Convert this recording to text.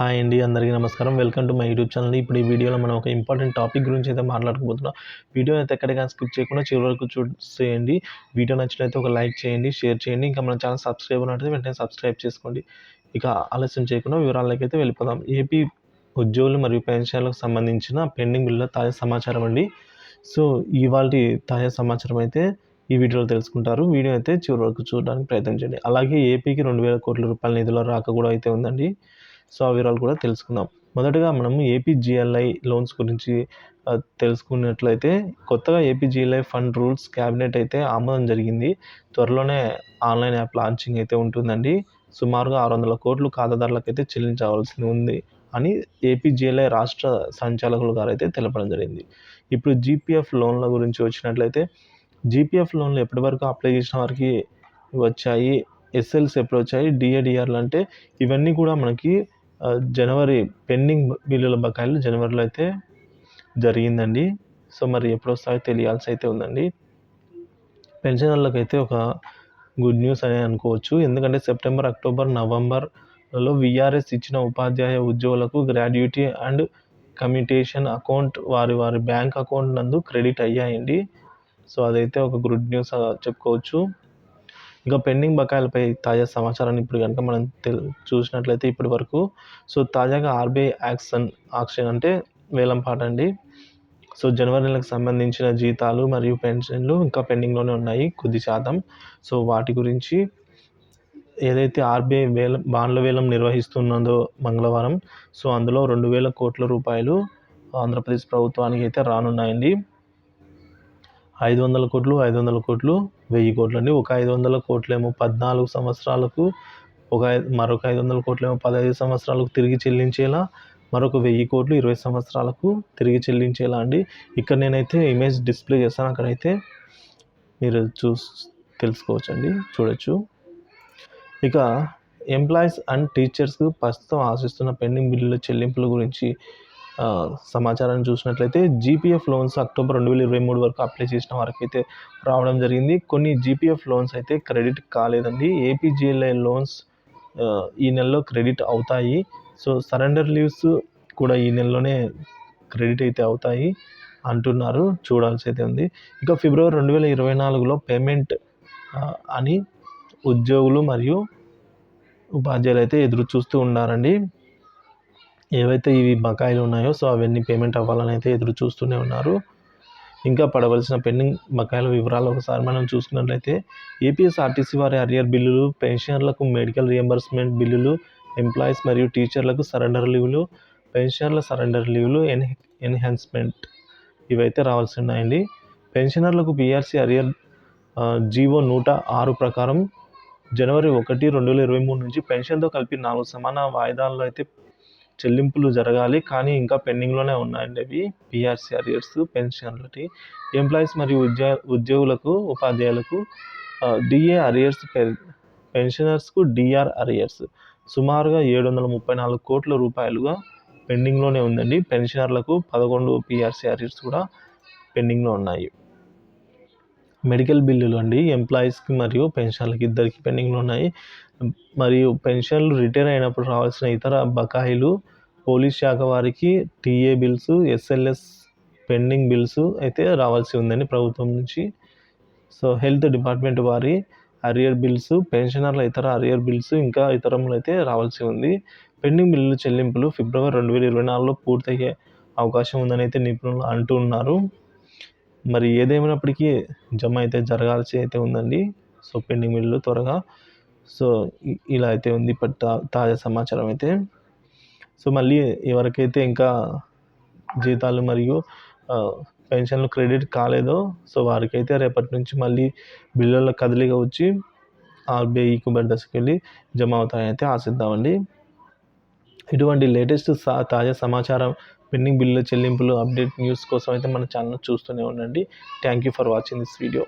Hi అండి అందరికీ నమస్కారం. Welcome to my YouTube channel. ఇప్పుడు ఈ వీడియోలో మనం ఒక ఇంపార్టెంట్ టాపిక్ గురించి అయితే మాట్లాడుకోబోతున్నాం. వీడియో అయితే ఎక్కడికైనా స్కిప్ చేయకుండా చివరి వరకు చూసేయండి. వీడియో నచ్చినైతే ఒక లైక్ చేయండి షేర్ చేయండి. ఇంకా మన ఛానల్ సబ్స్క్రైబ్ ఉన్నట్టు వెంటనే సబ్స్క్రైబ్ చేసుకోండి. ఇక ఆలస్యం చేయకుండా వివరాలకి అయితే వెళ్ళిపోదాం. ఏపీ ఉద్యోగులు మరియు పెన్షన్లకు సంబంధించిన పెండింగ్ బిల్లుల తాజా సమాచారం అండి. సో ఇవాళ తాజా సమాచారం అయితే ఈ వీడియోలో తెలుసుకుంటారు. వీడియో అయితే చివరి వరకు చూడడానికి ప్రయత్నం చేయండి. అలాగే ఏపీకి రెండు వేల కోట్ల రూపాయల నిధుల రాక కూడా అయితే ఉందండి. సో ఆ వివరాలు కూడా తెలుసుకుందాం. మొదటగా మనం ఏపీజిఎల్ఐ లోన్స్ గురించి తెలుసుకున్నట్లయితే కొత్తగా ఏపీజిఎల్ఐ ఫండ్ రూల్స్ క్యాబినెట్ అయితే ఆమోదం జరిగింది. త్వరలోనే ఆన్లైన్ యాప్ లాంచింగ్ అయితే ఉంటుందండి. సుమారుగా ఆరు వందల కోట్లు ఖాతాదారులకు అయితే చెల్లించవలసి ఉంది అని ఏపీజిఎల్ఐ రాష్ట్ర సంచాలకులు గారు అయితే తెలపడం జరిగింది. ఇప్పుడు జీపీఎఫ్ లోన్ల గురించి వచ్చినట్లయితే జీపీఎఫ్ లోన్లు ఎప్పటి వరకు అప్లై చేసిన వారికి వచ్చాయి? ఎస్ఎల్స్ ఎప్పుడు వచ్చాయి? డిఏడిఆర్లు అంటే ఇవన్నీ కూడా మనకి జనవరి పెండింగ్ బిల్లుల బకాయిలు జనవరిలో అయితే జరిగిందండి. సో మరి ఎప్పుడు వస్తాయో తెలియాల్సి అయితే ఉందండి. పెన్షనర్లకు అయితే ఒక గుడ్ న్యూస్ అని అనుకోవచ్చు. ఎందుకంటే సెప్టెంబర్ అక్టోబర్ నవంబర్లో విఆర్ఎస్ ఇచ్చిన ఉపాధ్యాయ ఉద్యోగులకు గ్రాడ్యుటీ అండ్ కమ్యూటేషన్ అకౌంట్ వారి వారి బ్యాంక్ అకౌంట్ నందు క్రెడిట్ అయ్యాయండి. సో అదైతే ఒక గుడ్ న్యూస్ చెప్పుకోవచ్చు. ఇంకా పెండింగ్ బకాయిలపై తాజా సమాచారాన్ని ఇప్పుడు కనుక మనం తెల్ చూసినట్లయితే ఇప్పటి వరకు. సో తాజాగా ఆర్బీఐ యాక్షన్ ఆక్షన్ అంటే వేలంపాట అండి. సో జనవరి నెలకు సంబంధించిన జీతాలు మరియు పెన్షన్లు ఇంకా పెండింగ్లోనే ఉన్నాయి కొద్ది శాతం. సో వాటి గురించి ఏదైతే ఆర్బీఐ వేలం బాండ్ల వేలం నిర్వహిస్తున్నదో మంగళవారం సో అందులో రెండు వేల కోట్ల రూపాయలు ఆంధ్రప్రదేశ్ ప్రభుత్వానికి అయితే రానున్నాయండి. ఐదు వందల కోట్లు ఐదు వందల కోట్లు వెయ్యి కోట్లు అండి ఒక ఐదు వందల కోట్లేమో పద్నాలుగు సంవత్సరాలకు ఒక మరొక ఐదు వందల కోట్లేమో పదహైదు సంవత్సరాలకు తిరిగి చెల్లించేలా మరొక వెయ్యి కోట్లు ఇరవై సంవత్సరాలకు తిరిగి చెల్లించేలా అండి. ఇక్కడ నేనైతే ఇమేజ్ డిస్ప్లే చేస్తాను. అక్కడైతే మీరు చూస్ తెలుసుకోవచ్చండి. చూడొచ్చు. ఇక ఎంప్లాయీస్ అండ్ టీచర్స్కు ప్రస్తుతం ఆశిస్తున్న పెండింగ్ బిల్లుల చెల్లింపుల గురించి సమాచారాన్ని చూసినట్లయితే జీపీఎఫ్ లోన్స్ అక్టోబర్ రెండు వేల ఇరవై మూడు వరకు అప్లై చేసిన వారికి అయితే రావడం జరిగింది. కొన్ని జీపీఎఫ్ లోన్స్ అయితే క్రెడిట్ కాలేదండి. ఏపీజీఎల్ఐ లోన్స్ ఈ నెలలో క్రెడిట్ అవుతాయి. సో సరెండర్ లీవ్స్ కూడా ఈ నెలలోనే క్రెడిట్ అయితే అవుతాయి అంటున్నారు. చూడాల్సి అయితే ఉంది. ఇక ఫిబ్రవరి రెండు వేల ఇరవై నాలుగులో పేమెంట్ అని ఉద్యోగులు మరియు ఉపాధ్యాయులు అయితే ఎదురు చూస్తూ ఉన్నారండి. ఏవైతే ఇవి బకాయిలు ఉన్నాయో సో అవన్నీ పేమెంట్ అవ్వాలని అయితే ఎదురు చూస్తూనే ఉన్నారు. ఇంకా పడవలసిన పెండింగ్ బకాయిల వివరాలు ఒకసారి మనం చూసుకున్నట్లయితే ఏపీఎస్ఆర్టీసీ వారి అరియర్ బిల్లులు పెన్షనర్లకు మెడికల్ రియంబర్స్మెంట్ బిల్లులు ఎంప్లాయీస్ మరియు టీచర్లకు సరెండర్ లీవ్లు పెన్షనర్ల సరెండర్ లీవ్లు ఎన్ ఎన్హాన్స్మెంట్ ఇవైతే రావాల్సి ఉన్నాయండి పెన్షనర్లకు పిఆర్సీ అరియర్ జీవో నూట ఆరు ప్రకారం జనవరి ఒకటి రెండు వేల ఇరవై మూడు నుంచి పెన్షన్తో కలిపి నాలుగు సమాన వాయిదాల్లో అయితే చెల్లింపులు జరగాలి కానీ ఇంకా పెండింగ్లోనే ఉన్నాయండి అవి పిఆర్సీ అరియర్స్ పెన్షన్లకి ఎంప్లాయీస్ మరియు ఉద్యో ఉద్యోగులకు ఉపాధ్యాయులకు డిఏ అరియర్స్ పెన్షనర్స్కు డిఆర్ అరియర్స్ సుమారుగా ఏడు వందల ముప్పై నాలుగు కోట్ల రూపాయలుగా పెండింగ్లోనే ఉందండి. పెన్షనర్లకు పదకొండు పిఆర్సీ అరియర్స్ కూడా పెండింగ్లో ఉన్నాయి. మెడికల్ బిల్లులు అండి. ఎంప్లాయీస్కి మరియు పెన్షన్లకి ఇద్దరికి పెండింగ్లో ఉన్నాయి. మరియు పెన్షన్లు రిటైర్ అయినప్పుడు రావాల్సిన ఇతర బకాయిలు పోలీస్ శాఖ వారికి TA bills SLS pending bills అయితే రావాల్సి ఉందండి ప్రభుత్వం నుంచి. సో హెల్త్ డిపార్ట్మెంట్ వారి అరియర్ బిల్స్ పెన్షనర్ల ఇతర అరియర్ బిల్స్ ఇంకా ఇతరములు అయితే రావాల్సి ఉంది. పెండింగ్ బిల్లులు చెల్లింపులు ఫిబ్రవరి రెండు వేల ఇరవై నాలుగులో పూర్తయ్యే అవకాశం ఉందని అయితే నిపుణులు అంటూ ఉన్నారు. మరి ఏదేమైనప్పటికీ జమ అయితే జరగాల్సి అయితే ఉందండి. సో పెండింగ్ బిల్లు త్వరగా. సో ఇలా అయితే ఉంది. ఇప్పటి తాజా సమాచారం అయితే. సో మళ్ళీ ఎవరికైతే ఇంకా జీతాలు మరియు పెన్షన్లు క్రెడిట్ కాలేదో సో వారికైతే రేపటి నుంచి మళ్ళీ బిల్లుల కదలిక వచ్చి ఆర్బీఐ కుబర్ దశకి వెళ్ళి జమ అవుతాయని అయితే ఆశిద్దామండి. ఇటువంటి లేటెస్ట్ తాజా సమాచారం పెండింగ్ బిల్లుల చెల్లింపులు అప్డేట్ న్యూస్ కోసం అయితే మన ఛానల్ చూస్తూనే ఉండండి. Thank you for watching this video